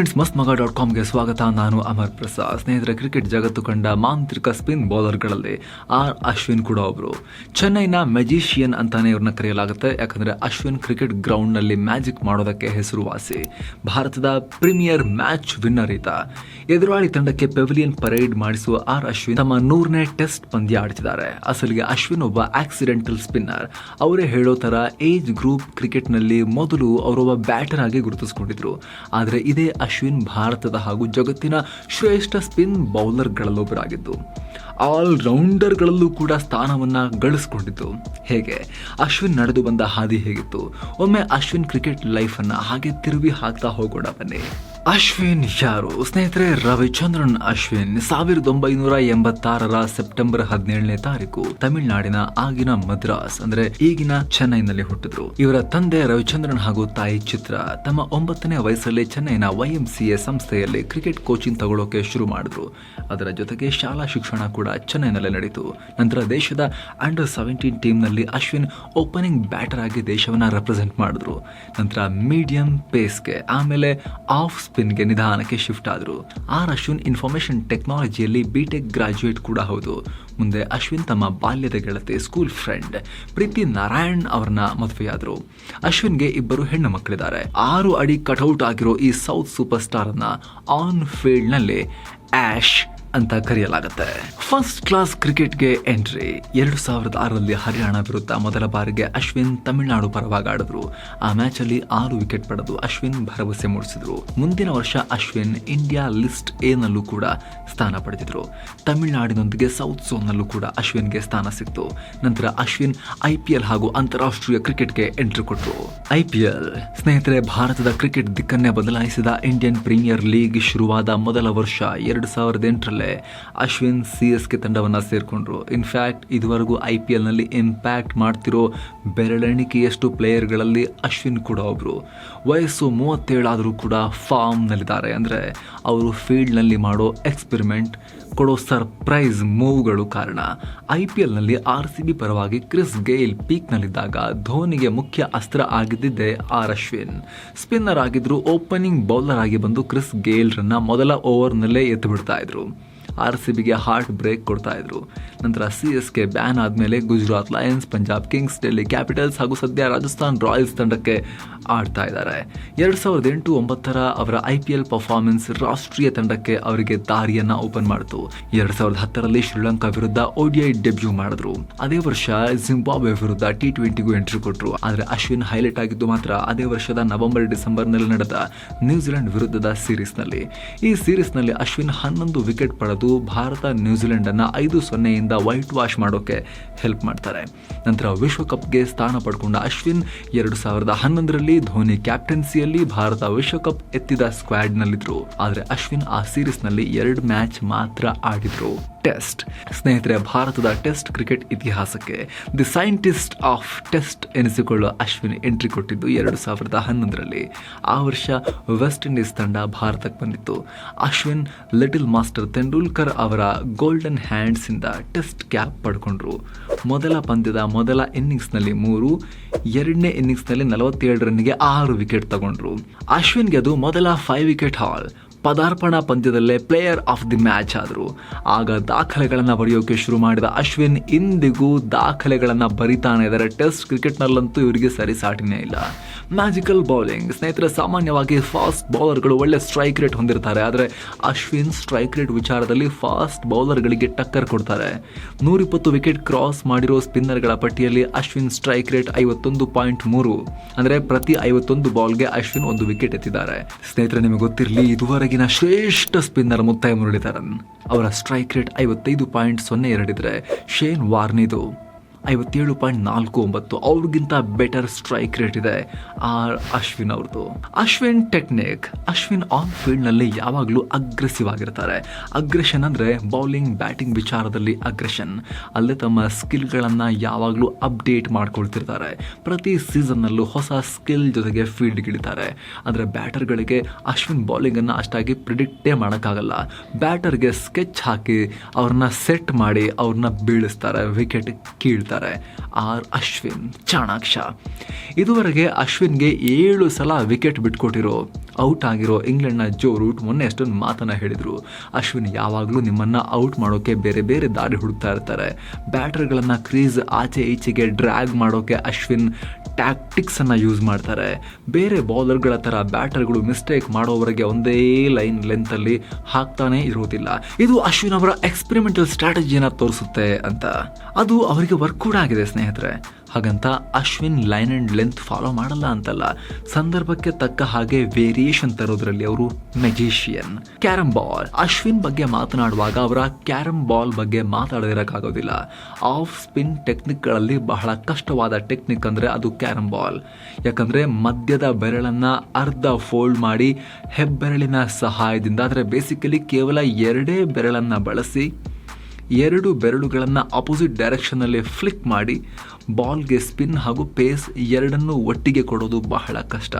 Friends ಮಸ್ತ್ ಮಗ dot ಕಾಮ್ಗೆ ಸ್ವಾಗತ. ನಾನು ಅಮರ್ ಪ್ರಸಾದ್. ಸ್ನೇಹಿತರೆ, ಕ್ರಿಕೆಟ್ ಜಗತ್ತು ಕಂಡ ಮಾಂತ್ರಿಕ ಸ್ಪಿನ್ ಬೌಲರ್ಗಳಲ್ಲಿ ಆರ್ ಅಶ್ವಿನ್ ಕೂಡ ಒಬ್ರು. ಚೆನ್ನೈನ ಮೆಜಿಷಿಯನ್ ಅಂತಾನೆ ಇವ್ರನ್ನ ಕರೆಯಲಾಗುತ್ತೆ. ಯಾಕಂದ್ರೆ ಅಶ್ವಿನ್ ಕ್ರಿಕೆಟ್ ಗ್ರೌಂಡ್ನಲ್ಲಿ ಮ್ಯಾಜಿಕ್ ಮಾಡೋದಕ್ಕೆ ಹೆಸರುವಾಸಿ. ಭಾರತದ ಪ್ರೀಮಿಯರ್ ಮ್ಯಾಚ್ ವಿನ್ನರ್ ಈತ. ಎದುರಾಳಿ ತಂಡಕ್ಕೆ ಪೆವಿಲಿಯನ್ ಪರೇಡ್ ಮಾಡಿಸುವ ಆರ್ ಅಶ್ವಿನ್ ತಮ್ಮ ನೂರನೇ ಟೆಸ್ಟ್ ಪಂದ್ಯ ಆಡ್ತಿದ್ದಾರೆ ಅಸಲಿಗೆ ಅಶ್ವಿನ್ ಒಬ್ಬ ಆಕ್ಸಿಡೆಂಟಲ್ ಸ್ಪಿನ್ನರ್ ಅವರೇ ಹೇಳೋ ತರ ಏಜ್ ಗ್ರೂಪ್ ಕ್ರಿಕೆಟ್ನಲ್ಲಿ ಮೊದಲು ಅವರೊಬ್ಬ ಬ್ಯಾಟರ್ ಆಗಿ ಗುರುತಿಸಿಕೊಂಡಿದ್ರು. ಆದರೆ ಇದೇ ಅಶ್ವಿನ್ ಭಾರತದ ಹಾಗೂ ಜಗತ್ತಿನ ಶ್ರೇಷ್ಠ ಸ್ಪಿನ್ ಬೌಲರ್ಗಳಲ್ಲೊಬ್ಬರಾಗಿದ್ದು ಆಲ್ ರೌಂಡರ್ಗಳಲ್ಲೂ ಕೂಡ ಸ್ಥಾನವನ್ನ ಗಳಿಸ್ಕೊಂಡಿತ್ತು ಹೇಗೆ? ಅಶ್ವಿನ್ ನಡೆದು ಬಂದ ಹಾದಿ ಹೇಗಿತ್ತು? ಒಮ್ಮೆ ಅಶ್ವಿನ್ ಕ್ರಿಕೆಟ್ ಲೈಫನ್ನು ಹಾಗೆ ತಿರುವಿ ಹಾಕ್ತಾ ಹೋಗೋಣ ಬನ್ನಿ. ಅಶ್ವಿನ್ ಯಾರು? ಸ್ನೇಹಿತರೆ, ರವಿಚಂದ್ರನ್ ಅಶ್ವಿನ್ ಸಾವಿರದ ಒಂಬೈನೂರ ಎಂಬತ್ತಾರರ ಸೆಪ್ಟೆಂಬರ್ ಹದಿನೇಳನೇ ತಾರೀಕು ತಮಿಳುನಾಡಿನ ಆಗಿನ ಮದ್ರಾಸ್, ಅಂದ್ರೆ ಈಗಿನ ಚೆನ್ನೈನಲ್ಲಿ ಹುಟ್ಟಿದ್ರು. ಇವರ ತಂದೆ ರವಿಚಂದ್ರನ್ ಹಾಗೂ ತಾಯಿ ಚಿತ್ರ ತಮ್ಮ ಒಂಬತ್ತನೇ ವಯಸ್ಸಲ್ಲಿ ಚೆನ್ನೈನ ವೈಎಂಸಿಎ ಸಂಸ್ಥೆಯಲ್ಲಿ ಕ್ರಿಕೆಟ್ ಕೋಚಿಂಗ್ ತಗೊಳ್ಳೋಕೆ ಶುರು ಮಾಡಿದ್ರು. ಅದರ ಜೊತೆಗೆ ಶಾಲಾ ಶಿಕ್ಷಣ ಕೂಡ ಚೆನ್ನೈನಲ್ಲೇ ನಡೀತು. ನಂತರ ದೇಶದ ಅಂಡರ್ ಸೆವೆಂಟೀನ್ ಟೀಮ್ನಲ್ಲಿ ಅಶ್ವಿನ್ ಓಪನಿಂಗ್ ಬ್ಯಾಟರ್ ಆಗಿ ದೇಶವನ್ನ ರೆಪ್ರೆಸೆಂಟ್ ಮಾಡಿದ್ರು. ನಂತರ ಮೀಡಿಯಂ ಪೇಸ್ಗೆ ಆಮೇಲೆ ಆಫ್ ಸ್ಪಿನ್ಗೆ ನಿಧಾನಕ್ಕೆ ಶಿಫ್ಟ್ ಆದರು. ಆರ್ ಅಶ್ವಿನ್ ಇನ್ಫಾರ್ಮೇಶನ್ ಟೆಕ್ನಾಲಜಿಯಲ್ಲಿ ಬಿ ಟೆಕ್ ಗ್ರಾಜ್ಯುಯೇಟ್ ಕೂಡ ಹೌದು. ಮುಂದೆ ಅಶ್ವಿನ್ ತಮ್ಮ ಬಾಲ್ಯದ ಗೆಳತಿ ಸ್ಕೂಲ್ ಫ್ರೆಂಡ್ ಪ್ರೀತಿ ನಾರಾಯಣ್ ಅವರನ್ನ ಮದುವೆಯಾದರು. ಅಶ್ವಿನ್ಗೆ ಇಬ್ಬರು ಹೆಣ್ಣು ಮಕ್ಕಳಿದ್ದಾರೆ. ಆರು ಅಡಿ ಕಟೌಟ್ ಆಗಿರೋ ಈ ಸೌತ್ ಸೂಪರ್ ಸ್ಟಾರ್ ಅನ್ನ ಆನ್ ಫೀಲ್ಡ್ನಲ್ಲಿ ಆಶ್ ಅಂತ ಕರೆಯಲಾಗುತ್ತೆ. ಫಸ್ಟ್ ಕ್ಲಾಸ್ ಕ್ರಿಕೆಟ್ಗೆ ಎಂಟ್ರಿ ಎರಡು ಸಾವಿರದ ಆರರಲ್ಲಿ ಹರಿಯಾಣ ವಿರುದ್ಧ ಮೊದಲ ಬಾರಿಗೆ ಅಶ್ವಿನ್ ತಮಿಳುನಾಡು ಪರವಾಗಿ ಆಡಿದ್ರು. ಆ ಮ್ಯಾಚ್ ಅಲ್ಲಿ ಆರು ವಿಕೆಟ್ ಪಡೆದು ಅಶ್ವಿನ್ ಭರವಸೆ ಮೂಡಿಸಿದ್ರು. ಮುಂದಿನ ವರ್ಷ ಅಶ್ವಿನ್ ಇಂಡಿಯಾ ಲಿಸ್ಟ್ ಎ ನಲ್ಲೂ ಕೂಡ ಸ್ಥಾನ ಪಡೆದಿದ್ರು. ತಮಿಳುನಾಡಿನೊಂದಿಗೆ ಸೌತ್ ಝೋನ್ ನಲ್ಲೂ ಕೂಡ ಅಶ್ವಿನ್ಗೆ ಸ್ಥಾನ ಸಿಕ್ತು. ನಂತರ ಅಶ್ವಿನ್ ಐ ಪಿ ಎಲ್ ಹಾಗೂ ಅಂತಾರಾಷ್ಟ್ರೀಯ ಕ್ರಿಕೆಟ್ಗೆ ಎಂಟ್ರಿ ಕೊಟ್ಟರು ಐ ಪಿ ಎಲ್ ಸ್ನೇಹಿತರೆ, ಭಾರತದ ಕ್ರಿಕೆಟ್ ದಿಕ್ಕನ್ನೇ ಬದಲಾಯಿಸಿದ ಇಂಡಿಯನ್ ಪ್ರೀಮಿಯರ್ ಲೀಗ್ ಶುರುವಾದ ಮೊದಲ ವರ್ಷ ಎರಡು ಸಾವಿರದ ಎಂಟರಲ್ಲೇ ಅಶ್ವಿನ್ ಸಿ ಎಸ್ ಕೆ ತಂಡವನ್ನು ಸೇರಿಕೊಂಡ್ರು. ಇನ್ಫ್ಯಾಕ್ಟ್ ಇದುವರೆಗೂ ಐ ಪಿ ಎಲ್ನಲ್ಲಿ ಇಂಪ್ಯಾಕ್ಟ್ ಮಾಡ್ತಿರೋ ಬೆರಳೆಣಿಕೆಯಷ್ಟು ಪ್ಲೇಯರ್ಗಳಲ್ಲಿ ಅಶ್ವಿನ್ ಕೂಡ ಒಬ್ಬರು ವಯಸ್ಸು ಮೂವತ್ತೇಳಾದರೂ ಕೂಡ ಫಾರ್ಮ್ನಲ್ಲಿದ್ದಾರೆ ಅಂದರೆ ಅವರು ಫೀಲ್ಡ್ನಲ್ಲಿ ಮಾಡೋ ಎಕ್ಸ್ಪೆರಿಮೆಂಟ್ ಕೊಡೋ ಸರ್ಪ್ರೈಸ್ ಮೂವ್ಗಳು ಕಾರಣ. ಐ ಪಿ ಎಲ್ನಲ್ಲಿ ಆರ್ ಸಿ ಬಿ ಪರವಾಗಿ ಕ್ರಿಸ್ ಗೇಲ್ ಪೀಕ್ನಲ್ಲಿದ್ದಾಗ ಧೋನಿಗೆ ಮುಖ್ಯ ಅಸ್ತ್ರ ಆಗಿದ್ದಿದ್ದೆ ಆರ್ ಅಶ್ವಿನ್. ಸ್ಪಿನ್ನರ್ ಆಗಿದ್ರು ಓಪನಿಂಗ್ ಬೌಲರ್ ಆಗಿ ಬಂದು ಕ್ರಿಸ್ ಗೇಲ್ರನ್ನ ಮೊದಲ ಓವರ್ನಲ್ಲೇ ಎತ್ತು ಬಿಡ್ತಾ ಇದ್ರು. ಆರ್ ಸಿ ಬಿಗೆ ಹಾರ್ಟ್ ಬ್ರೇಕ್ ಕೊಡ್ತಾ ಇದ್ರು. ನಂತರ ಸಿ ಎಸ್ ಕೆ ಬ್ಯಾನ್ ಆದಮೇಲೆ Gujarat Lions, Punjab Kings, Delhi Capitals ಹಾಗೂ ಸದ್ಯ ರಾಜಸ್ಥಾನ್ ರಾಯಲ್ಸ್ ತಂಡಕ್ಕೆ ಆಡ್ತಾ ಇದ್ದಾರೆ. ಎರಡು ಸಾವಿರದ ಎಂಟು ಒಂಬತ್ತರ ಅವರ ಐ ಪಿ ಎಲ್ ಪರ್ಫಾರ್ಮೆನ್ಸ್ ರಾಷ್ಟ್ರೀಯ ತಂಡಕ್ಕೆ ಅವರಿಗೆ ದಾರಿಯನ್ನ ಓಪನ್ ಮಾಡಿತು. ಎರಡು ಸಾವಿರದ ಹತ್ತರಲ್ಲಿ ಶ್ರೀಲಂಕಾ ವಿರುದ್ಧ ಓಡಿಐ ಡೆಬ್ಯೂ ಮಾಡಿದ್ರು. ಅದೇ ವರ್ಷ ಜಿಂಬಾಬ್ವೆ ವಿರುದ್ಧ ಟಿ ಟ್ವೆಂಟಿಗೂ ಎಂಟ್ರಿ ಕೊಟ್ಟರು ಆದರೆ ಅಶ್ವಿನ್ ಹೈಲೈಟ್ ಆಗಿದ್ದು ಮಾತ್ರ ಅದೇ ವರ್ಷದ ನವೆಂಬರ್, ಡಿಸೆಂಬರ್ನಲ್ಲಿ ನಡೆದ ನ್ಯೂಜಿಲೆಂಡ್ ವಿರುದ್ಧದ ಸೀರೀಸ್ನಲ್ಲಿ. ಈ ಸೀರೀಸ್ನಲ್ಲಿ ಅಶ್ವಿನ್ ಹನ್ನೊಂದು ವಿಕೆಟ್ ಪಡೆದು ಭಾರತ ನ್ಯೂಜಿಲೆಂಡನ್ನು ಐದು ಸೊನ್ನೆಯಿಂದ ವೈಟ್ ವಾಶ್ ಮಾಡೋಕ್ಕೆ ಹೆಲ್ಪ್ ಮಾಡ್ತಾರೆ. ನಂತರ ವಿಶ್ವಕಪ್ಗೆ ಸ್ಥಾನ ಪಡ್ಕೊಂಡ ಅಶ್ವಿನ್ ಎರಡು ಸಾವಿರದ ಹನ್ನೊಂದರಲ್ಲಿ ಧೋನಿ ಕ್ಯಾಪ್ಟನ್ಸಿಯಲ್ಲಿ ಭಾರತ ವಿಶ್ವಕಪ್ ಎತ್ತಿದ ಸ್ಕ್ವಾಡ್ನಲ್ಲಿದ್ದರು ಆದರೆ ಅಶ್ವಿನ್ ಆ ಸೀರೀಸ್ನಲ್ಲಿ ಎರಡು ಮ್ಯಾಚ್ ಮಾತ್ರ ಆಡಿದ್ರು. ಟೆಸ್ಟ್. ಸ್ನೇಹಿತರೆ, ಭಾರತದ ಟೆಸ್ಟ್ ಕ್ರಿಕೆಟ್ ಇತಿಹಾಸಕ್ಕೆ ದಿ ಸೈಂಟಿಸ್ಟ್ ಆಫ್ ಟೆಸ್ಟ್ ಎನಿಸಿಕೊಳ್ಳುವ ಅಶ್ವಿನ್ ಎಂಟ್ರಿ ಕೊಟ್ಟಿದ್ದು ಎರಡು ಸಾವಿರದ ಹನ್ನೊಂದರಲ್ಲಿ. ಆ ವರ್ಷ ವೆಸ್ಟ್ ಇಂಡೀಸ್ ತಂಡ ಭಾರತಕ್ಕೆ ಬಂದಿತ್ತು. ಅಶ್ವಿನ್, ಲಿಟಲ್ ಮಾಸ್ಟರ್ ತೆಂಡೂಲ್ಕರ್ ಅವರ ಗೋಲ್ಡನ್ ಹ್ಯಾಂಡ್ಸಿಂದ ಟೆಸ್ಟ್ ಕ್ಯಾಪ್ ಪಡ್ಕೊಂಡ್ರು. ಮೊದಲ ಪಂದ್ಯದ ಮೊದಲ ಇನ್ನಿಂಗ್ಸ್ನಲ್ಲಿ ಮೂರು, ಎರಡನೇ ಇನ್ನಿಂಗ್ಸ್ನಲ್ಲಿ ನಲವತ್ತೇಳು ರನ್ಗೆ ಆರು ವಿಕೆಟ್ ತಗೊಂಡ್ರು. ಅಶ್ವಿನ್ಗೆ ಅದು ಮೊದಲ ಫೈವ್ ವಿಕೆಟ್ ಹಾಲ್ ಪದಾರ್ಪಣಾ ಪಂದ್ಯದಲ್ಲೇ ಪ್ಲೇಯರ್ ಆಫ್ ದಿ ಮ್ಯಾಚ್ ಆದರು. ಆಗ ದಾಖಲೆಗಳನ್ನು ಬರೆಯೋಕೆ ಶುರು ಮಾಡಿದ ಅಶ್ವಿನ್ ಇಂದಿಗೂ ದಾಖಲೆಗಳನ್ನು ಬರಿತಾನೆ ಇದ್ದಾರೆ ಟೆಸ್ಟ್ ಕ್ರಿಕೆಟ್ನಲ್ಲಂತೂ ಇವರಿಗೆ ಸರಿಸಾಟಿನೇ ಇಲ್ಲ. ಮ್ಯಾಜಿಕಲ್ ಬೌಲಿಂಗ್ ಸ್ನೇಹಿತರೆ, ಸಾಮಾನ್ಯವಾಗಿ ಫಾಸ್ಟ್ ಬೌಲರ್ಗಳು ಒಳ್ಳೆ ಸ್ಟ್ರೈಕ್ ರೇಟ್ ಹೊಂದಿರ್ತಾರೆ. ಆದರೆ ಅಶ್ವಿನ್ ಸ್ಟ್ರೈಕ್ ರೇಟ್ ವಿಚಾರದಲ್ಲಿ ಫಾಸ್ಟ್ ಬೌಲರ್ಗಳಿಗೆ ಟಕ್ಕರ್ ಕೊಡ್ತಾರೆ. ನೂರಿಪ್ಪತ್ತು ವಿಕೆಟ್ ಕ್ರಾಸ್ ಮಾಡಿರೋ ಸ್ಪಿನ್ನರ್ಗಳ ಪಟ್ಟಿಯಲ್ಲಿ ಅಶ್ವಿನ್ ಸ್ಟ್ರೈಕ್ ರೇಟ್ ಐವತ್ತೊಂದು ಪಾಯಿಂಟ್ ಮೂರು. ಅಂದರೆ ಪ್ರತಿ ಐವತ್ತೊಂದು ಬಾಲ್ಗೆ ಅಶ್ವಿನ್ ಒಂದು ವಿಕೆಟ್ ಎತ್ತಿದ್ದಾರೆ. ಸ್ನೇಹಿತರೆ, ನಿಮಗೆ ಗೊತ್ತಿರಲಿ ಇದುವರೆಗಿನ ಶ್ರೇಷ್ಠ ಸ್ಪಿನ್ನರ್ ಮುತ್ತೈ ಮುರಳೀಧರನ್ ಅವರ ಸ್ಟ್ರೈಕ್ ರೇಟ್ ಐವತ್ತೈದು ಪಾಯಿಂಟ್ ಸೊನ್ನೆ ಎರಡಿದ್ರೆ ಶೇನ್ ವಾರ್ನಿದು. ಐವತ್ತೇಳು ಪಾಯಿಂಟ್ ನಾಲ್ಕು ಒಂಬತ್ತು. ಅವ್ರಿಗಿಂತ ಬೆಟರ್ ಸ್ಟ್ರೈಕ್ ರೇಟ್ ಇದೆ. ಆರ್ ಅಶ್ವಿನ್ ಅವ್ರದ್ದು ಅಶ್ವಿನ್ ಟೆಕ್ನಿಕ್ ಅಶ್ವಿನ್ ಆನ್ ಫೀಲ್ಡ್ನಲ್ಲಿ ಯಾವಾಗಲೂ ಅಗ್ರೆಸಿವ್ ಆಗಿರ್ತಾರೆ. ಅಗ್ರೆಷನ್ ಅಂದರೆ ಬೌಲಿಂಗ್ ಬ್ಯಾಟಿಂಗ್ ವಿಚಾರದಲ್ಲಿ ಅಗ್ರೆಷನ್ ಅಲ್ಲೇ ತಮ್ಮ ಸ್ಕಿಲ್ಗಳನ್ನು ಯಾವಾಗಲೂ ಅಪ್ಡೇಟ್ ಮಾಡ್ಕೊಳ್ತಿರ್ತಾರೆ. ಪ್ರತಿ ಸೀಸನ್ನಲ್ಲೂ ಹೊಸ ಸ್ಕಿಲ್ ಜೊತೆಗೆ ಫೀಲ್ಡ್ಗಿಳಿತಾರೆ ಆದರೆ ಬ್ಯಾಟರ್ಗಳಿಗೆ ಅಶ್ವಿನ್ ಬೌಲಿಂಗನ್ನು ಅಷ್ಟಾಗಿ ಪ್ರಿಡಿಕ್ಟೇ ಮಾಡೋಕ್ಕಾಗಲ್ಲ. ಬ್ಯಾಟರ್ಗೆ ಸ್ಕೆಚ್ ಹಾಕಿ ಅವ್ರನ್ನ ಸೆಟ್ ಮಾಡಿ ಅವ್ರನ್ನ ಬೀಳಿಸ್ತಾರೆ. ವಿಕೆಟ್ ಕೀಳ್ತಾರೆ. ಆರ್ ಅಶ್ವಿನ್ ಚಾಣಾಕ್ಷ. ಇದುವರೆಗೆ ಅಶ್ವಿನ್ಗೆ ಏಳು ಸಲ ವಿಕೆಟ್ ಬಿಟ್ಕೊಟ್ಟಿರೋ, ಔಟ್ ಆಗಿರೋ ಇಂಗ್ಲೆಂಡ್ನ ಜೋ ರೂಟ್ ಮೊನ್ನೆ ಅಷ್ಟೊಂದು ಮಾತನ್ನು ಹೇಳಿದ್ರು. ಅಶ್ವಿನ್ ಯಾವಾಗಲೂ ನಿಮ್ಮನ್ನ ಔಟ್ ಮಾಡೋಕೆ ಬೇರೆ ಬೇರೆ ದಾರಿ ಹುಡುಕ್ತಾ ಇರ್ತಾರೆ. ಬ್ಯಾಟರ್ಗಳನ್ನು ಕ್ರೀಸ್ ಆಚೆ ಈಚೆಗೆ ಡ್ರ್ಯಾಗ್ ಮಾಡೋಕೆ ಅಶ್ವಿನ್ ಟ್ಯಾಕ್ಟಿಕ್ಸ್ ಅನ್ನ ಯೂಸ್ ಮಾಡ್ತಾರೆ. ಬೇರೆ ಬೌಲರ್ಗಳ ತರ ಬ್ಯಾಟರ್ಗಳು ಮಿಸ್ಟೇಕ್ ಮಾಡೋವರೆಗೆ ಒಂದೇ ಲೈನ್ ಲೆಂತಲ್ಲಿ ಹಾಕ್ತಾನೆ ಇರೋದಿಲ್ಲ. ಇದು ಅಶ್ವಿನ್ ಅವರ ಎಕ್ಸ್ಪೆರಿಮೆಂಟಲ್ ಸ್ಟ್ರಾಟಜಿಯನ್ನು ತೋರಿಸುತ್ತೆ ಅಂತ. ಅದು ಅವರಿಗೆ ವರ್ಕ್ ಕೂಡ ಆಗಿದೆ ಸ್ನೇಹಿತರೆ. ಹಾಗಂತ Ashwin line and length follow ಮಾಡಲ್ಲ ಅಂತಲ್ಲ. ಸಂದರ್ಭಕ್ಕೆ ತಕ್ಕ ಹಾಗೆ ವೇರಿಯೇಷನ್ ತರೋದ್ರಲ್ಲಿ ಅವರು ಮೆಜಿಷಿಯನ್. Carrom ball. ಅಶ್ವಿನ್ ಬಗ್ಗೆ ಮಾತನಾಡುವಾಗ ಅವರ ಕ್ಯಾರಮ್ ಬಾಲ್ ಬಗ್ಗೆ ಮಾತಾಡದಿರಕ್ಕಾಗೋದಿಲ್ಲ. ಆಫ್ ಸ್ಪಿನ್ ಟೆಕ್ನಿಕ್ಗಳಲ್ಲಿ ಬಹಳ ಕಷ್ಟವಾದ ಟೆಕ್ನಿಕ್ ಅಂದ್ರೆ ಅದು ಕ್ಯಾರಮ್ ಬಾಲ್. ಯಾಕಂದ್ರೆ ಮಧ್ಯದ ಬೆರಳನ್ನ ಅರ್ಧ ಫೋಲ್ಡ್ ಮಾಡಿ ಹೆಬ್ಬೆರಳಿನ ಸಹಾಯದಿಂದ ಆದರೆ ಬೇಸಿಕಲಿ ಕೇವಲ ಎರಡೇ ಬೆರಳನ್ನ ಬಳಸಿ ಎರಡು ಬೆರಳುಗಳನ್ನು ಅಪೋಸಿಟ್ ಡೈರೆಕ್ಷನ್ನಲ್ಲಿ ಫ್ಲಿಕ್ ಮಾಡಿ ಬಾಲ್ಗೆ ಸ್ಪಿನ್ ಹಾಗೂ ಪೇಸ್ ಎರಡನ್ನೂ ಒಟ್ಟಿಗೆ ಕೊಡೋದು ಬಹಳ ಕಷ್ಟ.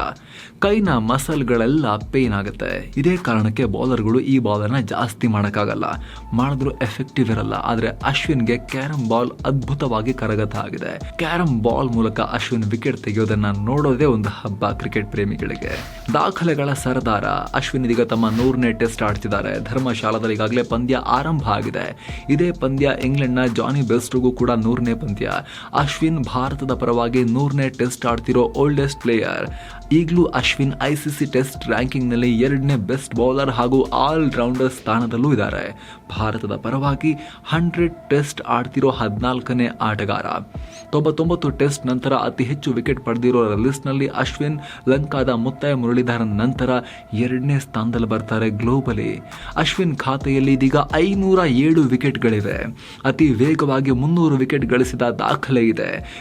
ಕೈನ ಮಸಲ್ಗಳೆಲ್ಲ ಪೇನ್ ಆಗುತ್ತೆ. ಇದೇ ಕಾರಣಕ್ಕೆ ಬೌಲರ್ಗಳು ಈ ಬಾಲನ್ನು ಜಾಸ್ತಿ ಮಾಡೋಕ್ಕಾಗಲ್ಲ. ಮಾಡಿದ್ರೂ ಎಫೆಕ್ಟಿವ್ ಇರಲ್ಲ. ಆದರೆ ಅಶ್ವಿನ್ಗೆ ಕ್ಯಾರಮ್ ಬಾಲ್ ಅದ್ಭುತವಾಗಿ ಕರಗತ ಆಗಿದೆ. ಕ್ಯಾರಮ್ ಬಾಲ್ ಮೂಲಕ ಅಶ್ವಿನ್ ವಿಕೆಟ್ ತೆಗೆಯೋದನ್ನ ನೋಡೋದೇ ಒಂದು ಹಬ್ಬ ಕ್ರಿಕೆಟ್ ಪ್ರೇಮಿಗಳಿಗೆ. ದಾಖಲೆಗಳ ಸರದಾರ. ಅಶ್ವಿನ್ ಇದೀಗ ತಮ್ಮ ನೂರನೇ ಟೆಸ್ಟ್ ಆಡ್ತಿದ್ದಾರೆ. ಧರ್ಮಶಾಲಾದಲ್ಲಿ ಈಗಾಗಲೇ ಪಂದ್ಯ ಆರಂಭ ಆಗಿದೆ. ಇದೇ ಪಂದ್ಯ ಇಂಗ್ಲೆಂಡ್ನ ಜಾನಿ ಬೆಸ್ಟ್ಗೂ ಕೂಡ ನೂರನೇ ಪಂದ್ಯ. ಅಶ್ವಿನ್ ಭಾರತದ ಪರವಾಗಿ ನೂರನೇ ಟೆಸ್ಟ್ ಆಡ್ತಿರೋ ಓಲ್ಡೆಸ್ಟ್ ಪ್ಲೇಯರ್ ಈಗಲೂ ಅಶ್ವಿನ್ ಐಸಿಸಿ ಟೆಸ್ಟ್ ರ್ಯಾಂಕಿಂಗ್ನಲ್ಲಿ ಎರಡನೇ ಬೆಸ್ಟ್ ಬೌಲರ್ ಹಾಗೂ ಆಲ್ ರೌಂಡರ್ ಸ್ಥಾನದಲ್ಲೂ ಇದ್ದಾರೆ. ಭಾರತದ ಪರವಾಗಿ ಹಂಡ್ರೆಡ್ ಟೆಸ್ಟ್ ಆಡ್ತಿರೋ ಹದಿನಾಲ್ಕನೇ ಆಟಗಾರ. ತೊಂಬತ್ತೊಂಬತ್ತು ಟೆಸ್ಟ್ ನಂತರ ಅತಿ ಹೆಚ್ಚು ವಿಕೆಟ್ ಪಡೆದಿರೋ ಲಿಸ್ಟ್ನಲ್ಲಿ ಅಶ್ವಿನ್, ಲಂಕಾದ ಮುತ್ತಾಯ ಮುರಳೀಧರನ್ ನಂತರ ಎರಡನೇ ಸ್ಥಾನದಲ್ಲಿ ಬರ್ತಾರೆ ಗ್ಲೋಬಲಿ ಅಶ್ವಿನ್ ಖಾತೆಯಲ್ಲಿ ಇದೀಗ ಐನೂರ ಏಳು ವಿಕೆಟ್ಗಳಿವೆ ಅತಿ ವೇಗವಾಗಿ ಮುನ್ನೂರು ವಿಕೆಟ್ ಗಳಿಸಿದ ದಾಖಲೆ ಇದೆ.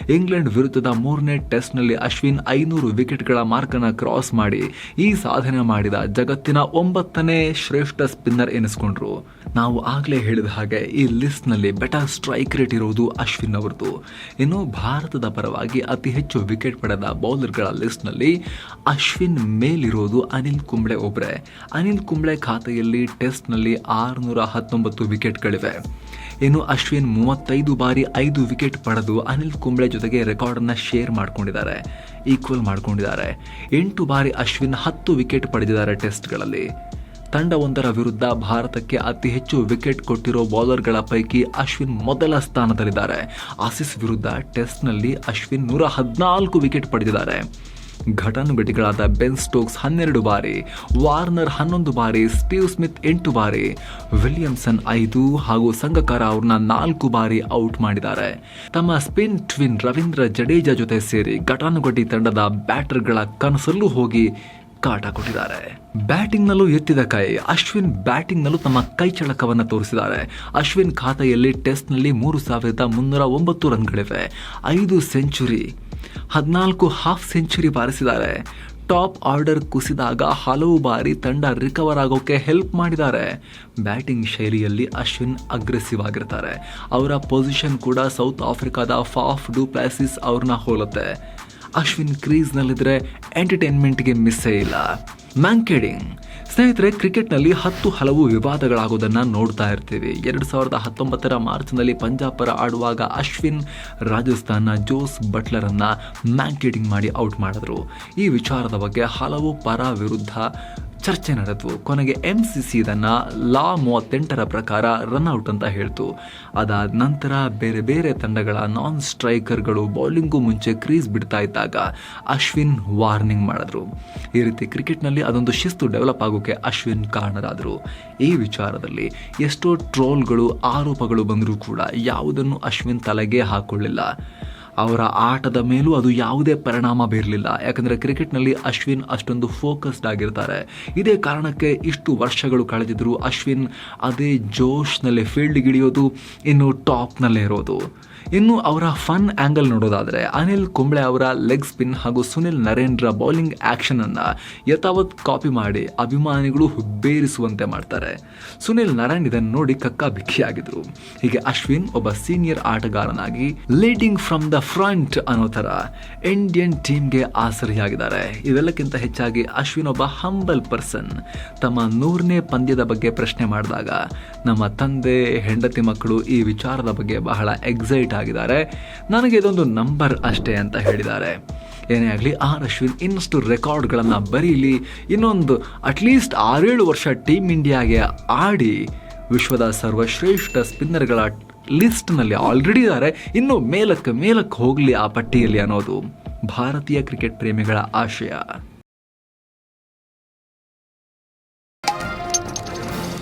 ಇಂಗ್ಲೆಂಡ್ ವಿರುದ್ಧದ ಮೂರನೇ ಟೆಸ್ಟ್ನಲ್ಲಿ ಅಶ್ವಿನ್ ಐನೂರು ವಿಕೆಟ್ಗಳ ಮಾರ್ಕನ್ನು ಕ್ರಾಸ್ ಮಾಡಿ ಈ ಸಾಧನೆ ಮಾಡಿದ ಜಗತ್ತಿನ ಒಂಬತ್ತನೇ ಶ್ರೇಷ್ಠ ಸ್ಪಿನ್ನರ್ ಎನಿಸ್ಕೊಂಡ್ರು. ನಾವು ಆಗಲೇ ಹೇಳಿದ ಹಾಗೆ ಈ ಲಿಸ್ಟ್ನಲ್ಲಿ ಬೆಟರ್ ಸ್ಟ್ರೈಕ್ ರೇಟ್ ಇರುವುದು ಅಶ್ವಿನ್ ಅವರದು ಇನ್ನು ಭಾರತದ ಪರವಾಗಿ ಅತಿ ಹೆಚ್ಚು ವಿಕೆಟ್ ಪಡೆದ ಬೌಲರ್ಗಳ ಲಿಸ್ಟ್ನಲ್ಲಿ ಅಶ್ವಿನ್ ಮೇಲಿರೋದು ಅನಿಲ್ ಕುಂಬ್ಳೆ ಒಬ್ಬರೇ ಅನಿಲ್ ಕುಂಬ್ಳೆ ಖಾತೆಯಲ್ಲಿ ಟೆಸ್ಟ್ನಲ್ಲಿ ಆರುನೂರ ಹತ್ತೊಂಬತ್ತು ವಿಕೆಟ್ಗಳಿವೆ ಇನ್ನು ಅಶ್ವಿನ್ ಮೂವತ್ತೈದು ಬಾರಿ ಐದು ವಿಕೆಟ್ ಪಡೆದು ಅನಿಲ್ ಕುಂಬ್ಳೆ ಜೊತೆಗೆ ರೆಕಾರ್ಡನ್ನು ಶೇರ್ ಮಾಡ್ಕೊಂಡಿದ್ದಾರೆ ಈಕ್ವಲ್ ಮಾಡ್ಕೊಂಡಿದ್ದಾರೆ. ಎಂಟು ಬಾರಿ ಅಶ್ವಿನ್ ಹತ್ತು ವಿಕೆಟ್ ಪಡೆದಿದ್ದಾರೆ ಟೆಸ್ಟ್ಗಳಲ್ಲಿ ತಂಡವೊಂದರ ವಿರುದ್ಧ ಭಾರತಕ್ಕೆ ಅತಿ ಹೆಚ್ಚು ವಿಕೆಟ್ ಕೊಟ್ಟಿರೋ ಬೌಲರ್ಗಳ ಪೈಕಿ ಅಶ್ವಿನ್ ಮೊದಲ ಸ್ಥಾನದಲ್ಲಿದ್ದಾರೆ. ಆಸಿಸ್ ವಿರುದ್ಧ ಟೆಸ್ಟ್ನಲ್ಲಿ ಅಶ್ವಿನ್ ನೂರ ಹದಿನಾಲ್ಕು ವಿಕೆಟ್ ಪಡೆದಿದ್ದಾರೆ. ಘಟಾನುಘಟಿಗಳಾದ ಬೆನ್ ಸ್ಟೋಕ್ಸ್ ಹನ್ನೆರಡು ಬಾರಿ, ವಾರ್ನರ್ ಹನ್ನೊಂದು ಬಾರಿ, ಸ್ಟೀವ್ ಸ್ಮಿತ್ ಎಂಟು ಬಾರಿ, ವಿಲಿಯಮ್ಸನ್ ಐದು ಹಾಗೂ ಸಂಗಕಾರ ಅವ್ರನ್ನ ನಾಲ್ಕು ಬಾರಿ ಔಟ್ ಮಾಡಿದ್ದಾರೆ. ತಮ್ಮ ಸ್ಪಿನ್ ಟ್ವಿನ್ ರವೀಂದ್ರ ಜಡೇಜಾ ಜೊತೆ ಸೇರಿ ಘಟಾನುಘಟಿ ತಂಡದ ಬ್ಯಾಟರ್ಗಳ ಕನಸಲ್ಲೂ ಹೋಗಿ ಕಾಟ ಕೊಟ್ಟಿದ್ದಾರೆ. ಬ್ಯಾಟಿಂಗ್ನಲ್ಲೂ ಎತ್ತಿದ ಕೈ, ಅಶ್ವಿನ್ ಬ್ಯಾಟಿಂಗ್ನಲ್ಲೂ ತಮ್ಮ ಕೈ ಚಳಕವನ್ನು ತೋರಿಸಿದ್ದಾರೆ. ಅಶ್ವಿನ್ ಖಾತೆಯಲ್ಲಿ ಟೆಸ್ಟ್ನಲ್ಲಿ ಮೂರು ಸಾವಿರದ ಮುನ್ನೂರ ಒಂಬತ್ತು ರನ್ಗಳಿವೆ. ಐದು ಸೆಂಚುರಿ ಹದಿನಾಲ್ಕು ಹಾಫ್ ಸೆಂಚುರಿ ಬಾರಿಸಿದ್ದಾರೆ. ಟಾಪ್ ಆರ್ಡರ್ ಕುಸಿದಾಗ ಹಲವು ಬಾರಿ ತಂಡ ರಿಕವರ್ ಆಗೋಕ್ಕೆ ಹೆಲ್ಪ್ ಮಾಡಿದ್ದಾರೆ. ಬ್ಯಾಟಿಂಗ್ ಶೈಲಿಯಲ್ಲಿ ಅಶ್ವಿನ್ ಅಗ್ರೆಸಿವ್ ಆಗಿರ್ತಾರೆ. ಅವರ ಪೊಸಿಷನ್ ಕೂಡ ಸೌತ್ ಆಫ್ರಿಕಾದ ಫಾಫ್ ಡು ಪ್ಲಾಸಿಸ್ ಅವ್ರನ್ನ ಹೋಲುತ್ತೆ. ಅಶ್ವಿನ್ ಕ್ರೀಸ್ನಲ್ಲಿದ್ದರೆ ಎಂಟರ್ಟೈನ್ಮೆಂಟ್ಗೆ ಮಿಸ್ಸೇ ಇಲ್ಲ. ಮ್ಯಾಂಕೆಡಿಂಗ್ ಸ್ನೇಹಿತರೆ, ಕ್ರಿಕೆಟ್ನಲ್ಲಿ ಹತ್ತು ಹಲವು ವಿವಾದಗಳಾಗೋದನ್ನು ನೋಡ್ತಾ ಇರ್ತೀವಿ. ಎರಡು ಸಾವಿರದ ಹತ್ತೊಂಬತ್ತರ ಮಾರ್ಚ್ನಲ್ಲಿ ಪಂಜಾಬ್ ಪರ ಆಡುವಾಗ ಅಶ್ವಿನ್ ರಾಜಸ್ಥಾನ ಜೋಸ್ ಬಟ್ಲರನ್ನು ಮ್ಯಾಂಕೆಡಿಂಗ್ ಮಾಡಿ ಔಟ್ ಮಾಡಿದ್ರು. ಈ ವಿಚಾರದ ಬಗ್ಗೆ ಹಲವು ಪರ ವಿರುದ್ಧ ಚರ್ಚೆ ನಡೆದವು. ಕೊನೆಗೆ ಎಂ ಸಿ ಸಿ ಇದನ್ನು ಲಾ ಮೂವತ್ತೆಂಟರ ಪ್ರಕಾರ ರನ್ಔಟ್ ಅಂತ ಹೇಳ್ತು. ಅದಾದ ನಂತರ ಬೇರೆ ಬೇರೆ ತಂಡಗಳ ನಾನ್ ಸ್ಟ್ರೈಕರ್ಗಳು ಬೌಲಿಂಗು ಮುಂಚೆ ಕ್ರೀಸ್ ಬಿಡ್ತಾ ಇದ್ದಾಗ ಅಶ್ವಿನ್ ವಾರ್ನಿಂಗ್ ಮಾಡಿದ್ರು. ಈ ರೀತಿ ಕ್ರಿಕೆಟ್ನಲ್ಲಿ ಅದೊಂದು ಶಿಸ್ತು ಡೆವಲಪ್ ಆಗೋಕೆ ಅಶ್ವಿನ್ ಕಾರಣರಾದರು. ಈ ವಿಚಾರದಲ್ಲಿ ಎಷ್ಟೋ ಟ್ರೋಲ್ಗಳು ಆರೋಪಗಳು ಬಂದರೂ ಕೂಡ ಯಾವುದನ್ನು ಅಶ್ವಿನ್ ತಲೆಗೆ ಹಾಕೊಳ್ಳಿಲ್ಲ. ಅವರ ಆಟದ ಮೇಲೂ ಅದು ಯಾವುದೇ ಪರಿಣಾಮ ಬೀರಲಿಲ್ಲ. ಯಾಕಂದರೆ ಕ್ರಿಕೆಟ್ನಲ್ಲಿ ಅಶ್ವಿನ್ ಅಷ್ಟೊಂದು ಫೋಕಸ್ಡ್ ಆಗಿರ್ತಾರೆ. ಇದೇ ಕಾರಣಕ್ಕೆ ಇಷ್ಟು ವರ್ಷಗಳು ಕಳೆದಿದ್ದರೂ ಅಶ್ವಿನ್ ಅದೇ ಜೋಶ್ನಲ್ಲಿ ಫೀಲ್ಡ್ಗಿಳಿಯೋದು ಇನ್ನು ಟಾಪ್ನಲ್ಲೇ ಇರೋದು. ಇನ್ನು ಅವರ ಫನ್ ಆ್ಯಂಗಲ್ ನೋಡೋದಾದರೆ ಅನಿಲ್ ಕುಂಬ್ಳೆ ಅವರ ಲೆಗ್ ಸ್ಪಿನ್ ಹಾಗೂ ಸುನಿಲ್ ನರೇಂದ್ರ ಬೌಲಿಂಗ್ ಆ್ಯಕ್ಷನನ್ನು ಯಥಾವತ್ ಕಾಪಿ ಮಾಡಿ ಅಭಿಮಾನಿಗಳು ಹುಬ್ಬೇರಿಸುವಂತೆ ಮಾಡ್ತಾರೆ. ಸುನಿಲ್ ನರೇನ್ ಇದನ್ನು ನೋಡಿ ಕಕ್ಕಾಬಿಕ್ಕಿಯಾಗಿದ್ರು. ಹೀಗೆ ಅಶ್ವಿನ್ ಒಬ್ಬ ಸೀನಿಯರ್ ಆಟಗಾರನಾಗಿ ಲೀಡಿಂಗ್ ಫ್ರಮ್ ದ ಫ್ರಂಟ್ ಅನ್ನೋ ಥರ ಇಂಡಿಯನ್ ಟೀಮ್ಗೆ ಆಸರಿಯಾಗಿದ್ದಾರೆ. ಇವೆಲ್ಲಕ್ಕಿಂತ ಹೆಚ್ಚಾಗಿ ಅಶ್ವಿನ್ ಒಬ್ಬ ಹಂಬಲ್ ಪರ್ಸನ್ ತಮ್ಮ ನೂರನೇ ಪಂದ್ಯದ ಬಗ್ಗೆ ಪ್ರಶ್ನೆ ಮಾಡಿದಾಗ ನಮ್ಮ ತಂದೆ, ಹೆಂಡತಿ ಮಕ್ಕಳು ಈ ವಿಚಾರದ ಬಗ್ಗೆ ಬಹಳ ಎಕ್ಸೈಟ್ ಆಗಿದ್ದಾರೆ. ನನಗೆ ಇದೊಂದು ನಂಬರ್ ಅಷ್ಟೇ ಅಂತ ಹೇಳಿದ್ದಾರೆ. ಏನೇ ಆಗಲಿ, ಆರ್ ಅಶ್ವಿನ್ ಇನ್ನಷ್ಟು ರೆಕಾರ್ಡ್ಗಳನ್ನು ಬರೀಲಿ, ಇನ್ನೊಂದು ಅಟ್ಲೀಸ್ಟ್ ಆರೇಳು ವರ್ಷ ಟೀಮ್ ಇಂಡಿಯಾಗೆ ಆಡಿ ವಿಶ್ವದ ಸರ್ವಶ್ರೇಷ್ಠ ಸ್ಪಿನ್ನರ್ಗಳ ಲಿಸ್ಟ್ನಲ್ಲಿ ಆಲ್ರೆಡಿ ಇದ್ದಾರೆ ಇನ್ನು ಮೇಲಕ್ಕೆ ಮೇಲಕ್ಕೆ ಹೋಗಲಿ ಆ ಪಟ್ಟಿಯಲ್ಲಿ ಅನ್ನೋದು ಭಾರತೀಯ ಕ್ರಿಕೆಟ್ ಪ್ರೇಮಿಗಳ ಆಶಯ.